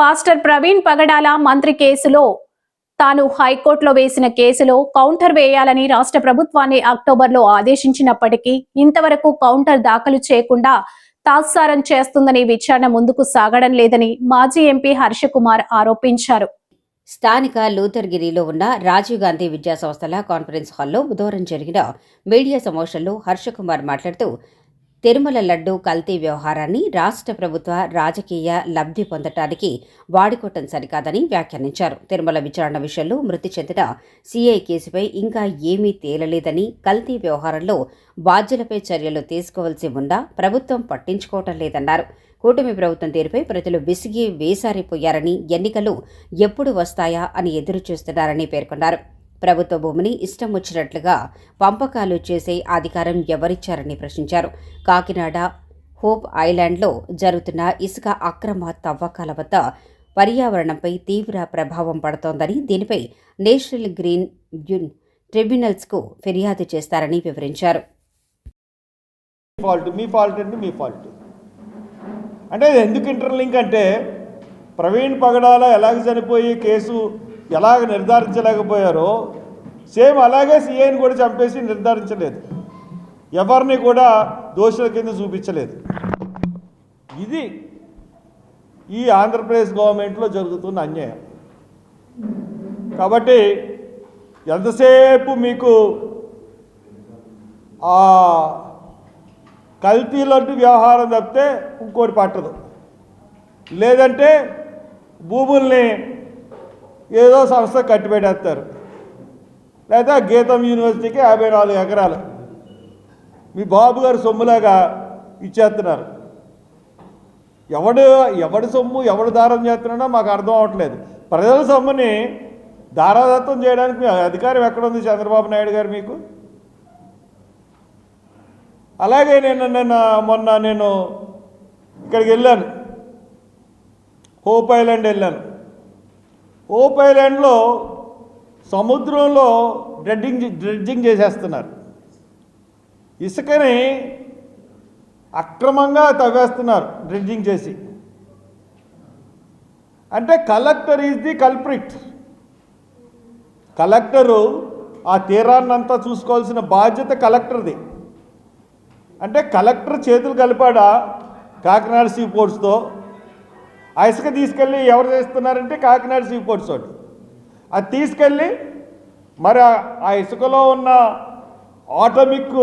Pastor Praveen పగడాల మంత్రి కేసులో తాను హైకోర్టులో వేసిన కేసులో కౌంటర్ వేయాలని రాష్ట్ర ప్రభుత్వాన్ని అక్టోబర్లో ఆదేశించినప్పటికీ ఇంతవరకు కౌంటర్ దాఖలు చేయకుండా తాత్సారం చేస్తుందని విచారణ ముందుకు సాగడం లేదని మాజీ ఎంపీ హర్ష కుమార్ ఆరోపించారు. స్థానిక లూథర్గిరిలో ఉన్న రాజీవ్ గాంధీ విద్యా సంస్థల కాన్ఫరెన్స్ హాల్లో బుధవారం జరిగిన మీడియా సమావేశంలో హర్షకుమార్ మాట్లాడుతూ తిరుమల లడ్డు కల్తీ వ్యవహారాన్ని రాష్ట్ర ప్రభుత్వ రాజకీయ లబ్ధి పొందటానికి వాడుకోవటం సరికాదని వ్యాఖ్యానించారు. తిరుమల విచారణ విషయంలో మృతి చెందిన సీఐ కేసుపై ఇంకా ఏమీ తేలలేదని కల్తీ వ్యవహారంలో బాధ్యులపై చర్యలు తీసుకోవాల్సి ఉందా ప్రభుత్వం పట్టించుకోవటం లేదన్నారు. కూటమి ప్రభుత్వం తీరుపై ప్రజలు విసిగి వేసారిపోయారని ఎన్నికలు ఎప్పుడు వస్తాయా అని ఎదురు చూస్తున్నారని పేర్కొన్నారు. ప్రభుత్వ భూమిని ఇష్టం వచ్చినట్లుగా పంపకాలు చేసే అధికారం ఎవరిచ్చారని ప్రశ్నించారు. కాకినాడ హోప్ ఐలాండ్లో జరుగుతున్న ఇసుక అక్రమ తవ్వకాల వద్ద పర్యావరణంపై తీవ్ర ప్రభావం పడుతోందని దీనిపై నేషనల్ గ్రీన్ యూన్ ట్రిబ్యునల్స్కు ఫిర్యాదు చేస్తారని వివరించారు. ఫాల్ట్ మీ ఫాల్ట్ అంటే మీ ఫాల్ట్. అంటే ఎందుకు ఇంటర్లింక్ అంటే ప్రవీణ్ పగడాల ఎలాగ చనిపోయి కేసు ఎలాగ నిర్ధారించలేకపోయారో సేమ్ అలాగే సీఐని కూడా చంపేసి నిర్ధారించలేదు. ఎవరిని కూడా దోషుల కింద చూపించలేదు. ఇది ఈ ఆంధ్రప్రదేశ్ గవర్నమెంట్లో జరుగుతున్న అన్యాయం. కాబట్టి ఎంతసేపు మీకు ఆ కల్తీ లడ్డు వ్యవహారం తప్పితే ఇంకోటి పట్టదు. లేదంటే భూముల్ని ఏదో సంస్థ కట్టిపెట్టేస్తారు. లేదా గీతం యూనివర్సిటీకి యాభై నాలుగు ఎకరాలు. మీ బాబు గారు సొమ్ములాగా ఇచ్చేస్తున్నారు. ఎవడు ఎవడి సొమ్ము ఎవడు దారం చేస్తున్నాడో మాకు అర్థం అవ్వట్లేదు ప్రజల సొమ్ముని దారాదత్తం చేయడానికి మీ అధికారం ఎక్కడుంది చంద్రబాబు నాయుడు గారు మీకు? అలాగే నేను నిన్న మొన్న నేను ఇక్కడికి వెళ్ళాను. హోప్ ఐలాండ్ వెళ్ళాను. హోప్ ఐలాండ్లో సముద్రంలో డ్రెడ్డింగ్ డ్రెడ్జింగ్ చేసేస్తున్నారు. ఇసుకని అక్రమంగా తవ్వేస్తున్నారు డ్రెడ్జింగ్ చేసి. అంటే collector is the culprit. Collector ఆ తీరాన్నంతా చూసుకోవాల్సిన బాధ్యత కలెక్టర్ది. అంటే కలెక్టర్ చేతులు కలిపాడా కాకినాడ సీ పోర్ట్స్తో ఆ ఇసుక తీసుకెళ్ళి ఎవరు చేస్తున్నారంటే కాకినాడ సీ పోర్ట్స్ వాళ్ళు. అది తీసుకెళ్ళి మరి ఆ- ఇసుకలో ఉన్న ఆటమిక్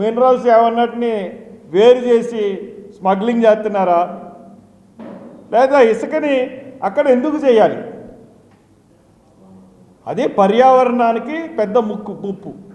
మినరల్స్ ఏమన్నటిని వేరు చేసి స్మగ్లింగ్ చేస్తున్నారా? లేదా ఇసుకని అక్కడ ఎందుకు చేయాలి? అది పర్యావరణానికి పెద్ద ముక్కు ముప్పు.